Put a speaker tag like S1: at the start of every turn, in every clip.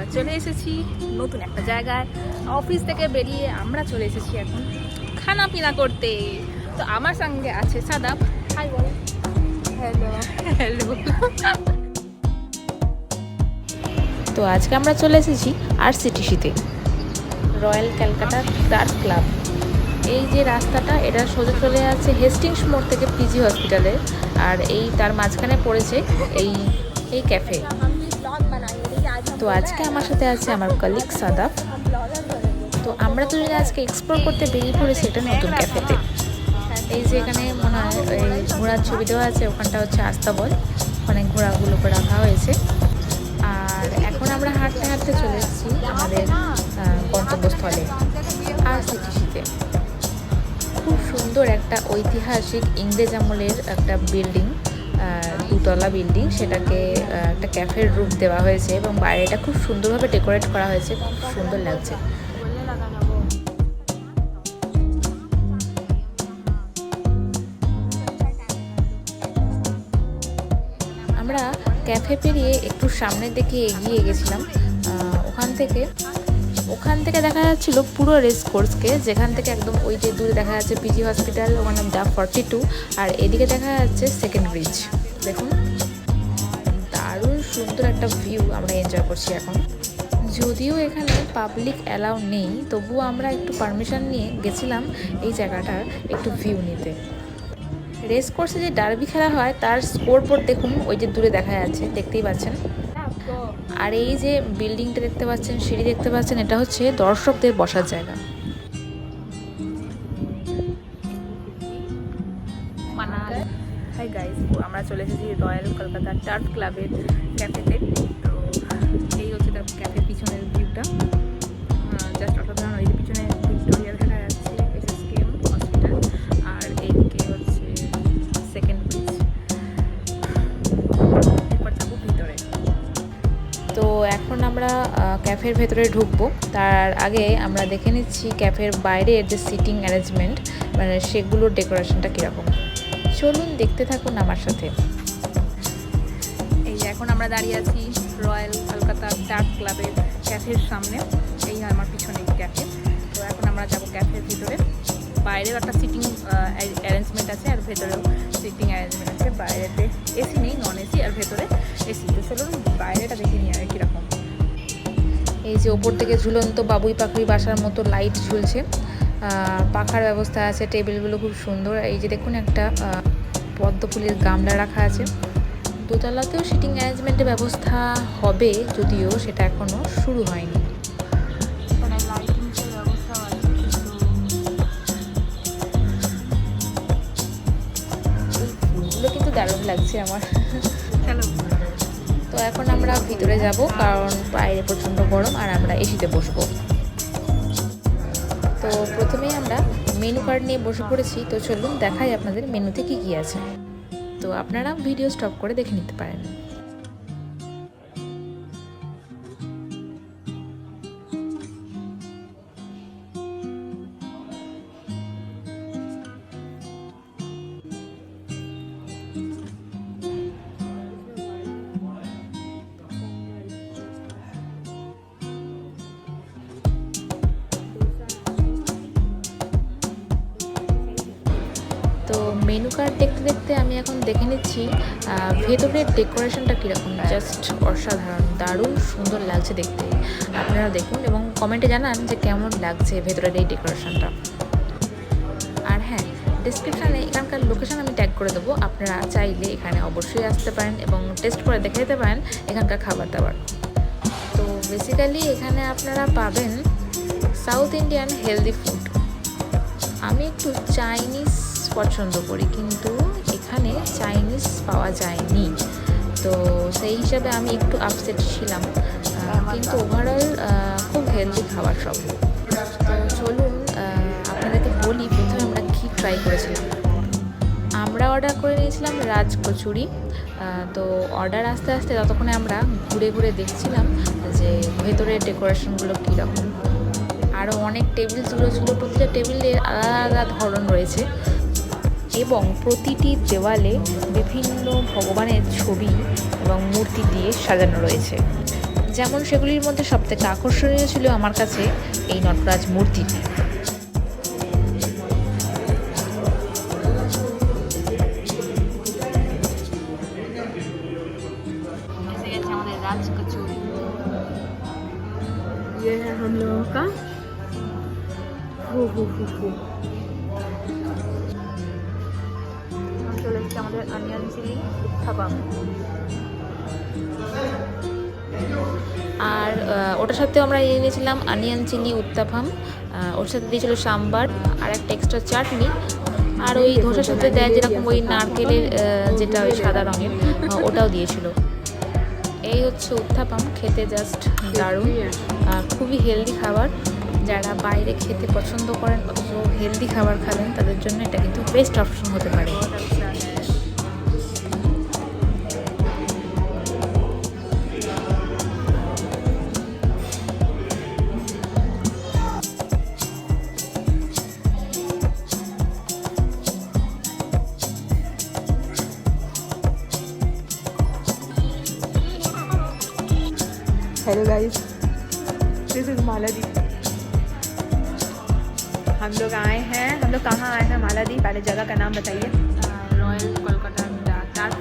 S1: আমরা চলে এসেছি নতুন একটা জায়গায়। অফিস থেকে বেরিয়ে আমরা চলে এসেছি এখন খানা পিনা করতে। তো আমার সঙ্গে আছে সাদাব। হাই বলো। হ্যালো হ্যালো তো আজকে আমরা চলে এসেছি আর সিটিসিতে রয়্যাল ক্যালকাটা ক্লার্ক ক্লাব এই যে রাস্তাটা এটা সোজা চলে যাচ্ছে হেস্টিংস মোড় থেকে পিজি হসপিটালে আর এই তার মাঝখানে পড়েছে এই এই ক্যাফে তো আজকে আমার সাথে আছে আমার কলিগ সাদাব। তো আমরা দুজনে আজকে এক্সপ্লোর করতে বেরিয়ে পড়েছি এটা নতুন ক্যাফেতে এই যে এখানে মনে হয় এই ঘোড়ার ছবি দেওয়া আছে, ওখানটা হচ্ছে আস্তাবল ওখানে ঘোড়াগুলোকে রাখা হয়েছে। আর এখন আমরা হাঁটতে হাঁটতে চলে এসেছি আমাদের গন্তব্যস্থলে আর সিটিসিতে খুব সুন্দর একটা ঐতিহাসিক ইংরেজ আমলের একটা বিল্ডিং দুতলা বিল্ডিং। সেটাকে একটা ক্যাফের রূপ দেওয়া হয়েছে এবং বাইরেটা খুব সুন্দরভাবে ডেকোরেট করা হয়েছে। খুব সুন্দর লাগছে। আমরা ক্যাফে পেরিয়ে একটু সামনের দিকে এগিয়ে গেছিলাম। ওখান থেকে ওখান থেকে দেখা যাচ্ছিল পুরো রেস কোর্সকে যেখান থেকে একদম ওই যে দূরে দেখা যাচ্ছে পিজি হসপিটাল ওখানে দা ফর্টি টু আর এদিকে দেখা যাচ্ছে সেকেন্ড ব্রিজ দেখুন, দারুণ সুন্দর একটা ভিউ আমরা এনজয় করছি এখন। যদিও এখানে পাবলিক অ্যালাউ নেই, তবুও আমরা একটু পারমিশন নিয়ে গেছিলাম এই জায়গাটার একটু ভিউ নিতে। রেস কোর্সে যে ডার্বি খেলা হয়, তার স্কোর বোর্ড দেখুন, ওই যে দূরে দেখা যাচ্ছে, দেখতেই পাচ্ছেন। আর এই যে বিল্ডিংটা দেখতে পাচ্ছেন, সিঁড়ি দেখতে পাচ্ছেন, এটা হচ্ছে দর্শকদের বসার জায়গা। হাই গাইস আমরা চলে এসেছি রয়্যাল কলকাতা টার্ফ ক্লাবের ক্যাফেতে। ক্যাফের ভেতরে ঢুকবো। তার আগে আমরা দেখে নিচ্ছি ক্যাফের বাইরের যে সিটিং অ্যারেঞ্জমেন্ট মানে সেগুলোর ডেকোরেশনটা কীরকম। চলুন দেখতে থাকুন আমার সাথে। এই যে এখন আমরা দাঁড়িয়ে আছি রয়্যাল কলকাতা ডার্ক ক্লাবের ক্যাফের সামনে। এই আমার পিছনে ক্যাফে। তো এখন আমরা যাব ক্যাফের ভিতরে। বাইরেও একটা সিটিং অ্যারেঞ্জমেন্ট আছে আর ভেতরেও সিটিং অ্যারেঞ্জমেন্ট আছে। বাইরেতে এসি নেই নন এসি আর ভেতরে এসি। তো চলুন বাইরেটা দেখে নিয়ে আর কীরকম এই যে ওপর থেকে ঝুলন্ত বাবুই পাখি বাসার মতো লাইট ঝুলছে। পাখার ব্যবস্থা আছে টেবিলগুলো খুব সুন্দর। এই যে দেখুন একটা পদ্ম ফুলের গামলা রাখা আছে। দোতলাতেও সিটিং অ্যারেঞ্জমেন্টের ব্যবস্থা হবে যদিও সেটা এখনও শুরু হয়নি। কিন্তু দারুণ লাগছে আমার। তো এখন আমরা ভিতরে যাব, কারণ বাইরে প্রচণ্ড গরম আর আমরা এসিতে বসবো। তো প্রথমেই আমরা মেনু কার্ড নিয়ে বসে পড়েছি, তো চলুন দেখাই আপনাদের মেনুতে কি কি আছে। তো আপনারা ভিডিও স্টপ করে দেখে নিতে পারেন। মেনু কার্ড দেখতে দেখতে আমি এখন দেখে নিচ্ছি ভেতরের ডেকোরেশনটা কীরকম। জাস্ট অসাধারণ, দারুণ, সুন্দর লাগছে দেখতে। আপনারা দেখুন এবং কমেন্টে জানান যে কেমন লাগছে ভেতরের এই ডেকোরেশনটা আর হ্যাঁ ডিসক্রিপশানে এখানকার লোকেশন আমি ট্যাগ করে দেবো। আপনারা চাইলে এখানে অবশ্যই আসতে পারেন এবং টেস্ট করে দেখে যেতে পারেন এখানকার খাবার দাবার তো বেসিক্যালি এখানে আপনারা পাবেন সাউথ ইন্ডিয়ান হেলদি ফুড আমি একটু চাইনিজ পছন্দ করি, কিন্তু এখানে চাইনিজ পাওয়া যায়নি। তো সেই হিসাবে আমি একটু আপসেট ছিলাম। কিন্তু ওভারঅল খুব হেলদি খাবার সব। তো চলুন আপনাদেরকে বলি, প্রথমে আমরা কী ট্রাই করেছিলাম। আমরা অর্ডার করে নিয়েছিলাম রাজ কচুরি। তো অর্ডার আস্তে আস্তে ততক্ষণে আমরা ঘুরে ঘুরে দেখছিলাম যে ভেতরের ডেকোরেশনগুলো কীরকম আরও অনেক টেবিলসগুলো ছিল প্রতিটা টেবিলের আলাদা আলাদা ধরন রয়েছে। এবং প্রতিটি দেওয়ালে বিভিন্ন ভগবানের ছবি এবং মূর্তি দিয়ে সাজানো রয়েছে যেমন সেগুলির মধ্যে সবথেকে আকর্ষণীয় ছিল আমার কাছে এই নটরাজ মূর্তিটি এসে গেছে আমাদের রাজ কচুরি
S2: ये है हम लोगों का हु हु हु हु
S1: আমাদের অনিয়ন চিলি আর ওটার সাথে আমরা নিয়ে নিয়েছিলাম অনিয়ন চিলি উত্তাপাম। ওর সাথে দিয়েছিল সাম্বার আর একটা এক্সট্রা চাটনি। আর ওই ধোসার সাথে দেয় যেরকম ওই নারকেলের যেটা ওই সাদা রঙের ওটাও দিয়েছিল। এই হচ্ছে উত্থাপাম খেতে জাস্ট দারুণ। খুবই হেলদি খাবার। যারা বাইরে খেতে পছন্দ করেন অথচ হেলদি খাবার খাবেন, তাদের জন্য এটা কিন্তু বেস্ট অপশন হতে পারে।
S2: हम लोग आए हैं। हम लोग कहाँ आए हैं माला दी पहले जगह का नाम बताइए।
S1: Royal Kolkata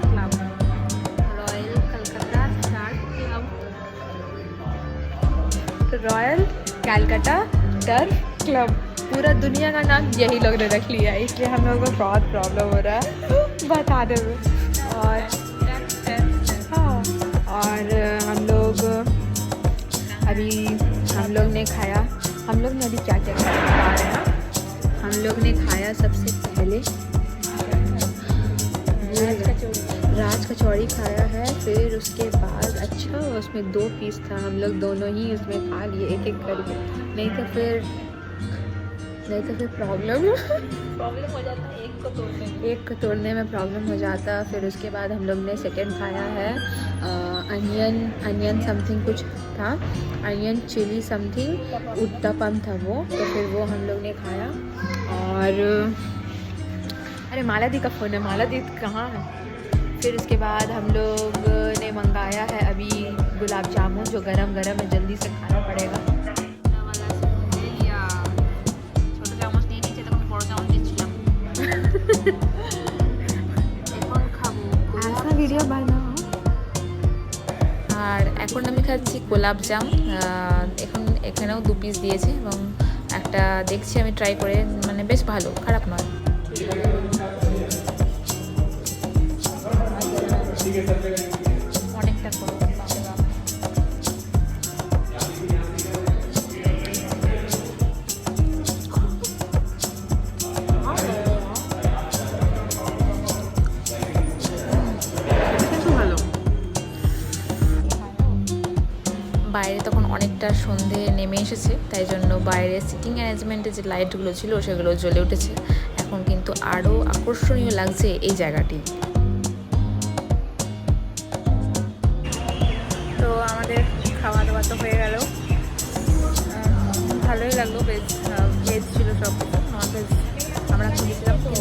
S1: club royal Calcutta club
S2: royal Calcutta turf club पूरा दुनिया का नाम यही लोग ने रख लिया है इसलिए हम लोगों को बहुत प्रॉब्लम हो रहा है। बताने में और हाँ, और हम लोग अभी हम लोग ने खाया। हम लोग ने अभी क्या क्या खाया? बता रहे हैं हम लोग ने खाया सबसे पहले। राज कचौड़ी। खाया है, फिर उसके बाद अच्छा उसमें दो पीस था, हम लोग दोनों ही उसमें खा लिए एक एक करके। नहीं तो फिर नहीं तो फिर प्रॉब्लम
S1: प्रॉब्लम हो जाता है एक को तोड़ने में।
S2: एक को तोड़ने में प्रॉब्लम हो जाता फिर उसके बाद हम लोग ने सेकेंड खाया है अनियन अनियन समथिंग कुछ था अनियन चिली समथिंग उत्तपम था वो तो फिर वो हम लोग ने खाया और अरे माला दी का फ़ोन है माला दी कहाँ है? फिर उसके बाद हम लोग ने मंगाया है अभी गुलाब जामुन जो गरम गरम है जल्दी से खाना पड़ेगा। ভিডিও বানাও।
S1: আর এখন আমি খাচ্ছি গোলাপ জাম। এখন এখানেও দু পিস দিয়েছে এবং একটা দেখছি আমি ট্রাই করে মানে বেশ ভালো, খারাপ নয়। অনেকটা করে। অনেকটা সন্ধে নেমে এসেছে, তাই জন্য বাইরে সিটিং অ্যারেঞ্জমেন্টে যে লাইটগুলো ছিল সেগুলো জ্বলে উঠেছে। এখন কিন্তু আরও আকর্ষণীয় লাগছে এই জায়গাটি।
S2: তো আমাদের খাওয়া দাওয়া তো হয়ে গেল। ভালোই লাগল ভেজ ভেজ ছিল সব নন ভেজ আমরা খুঁজেছিলাম তো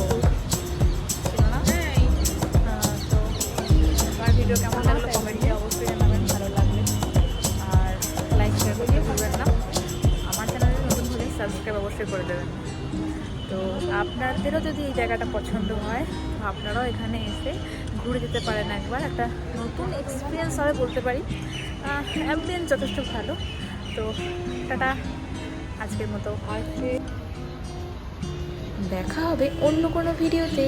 S2: জায়গাটা পছন্দ হয়, তো আপনারাও এখানে এসে ঘুরে যেতে পারেন একবার। একটা নতুন এক্সপিরিয়েন্স হবে বলতে পারি। অ্যাম্বিয়েন্স যথেষ্ট ভালো। তো টাটা। আজকের মতো।
S1: হয় দেখা হবে অন্য কোনো ভিডিওতে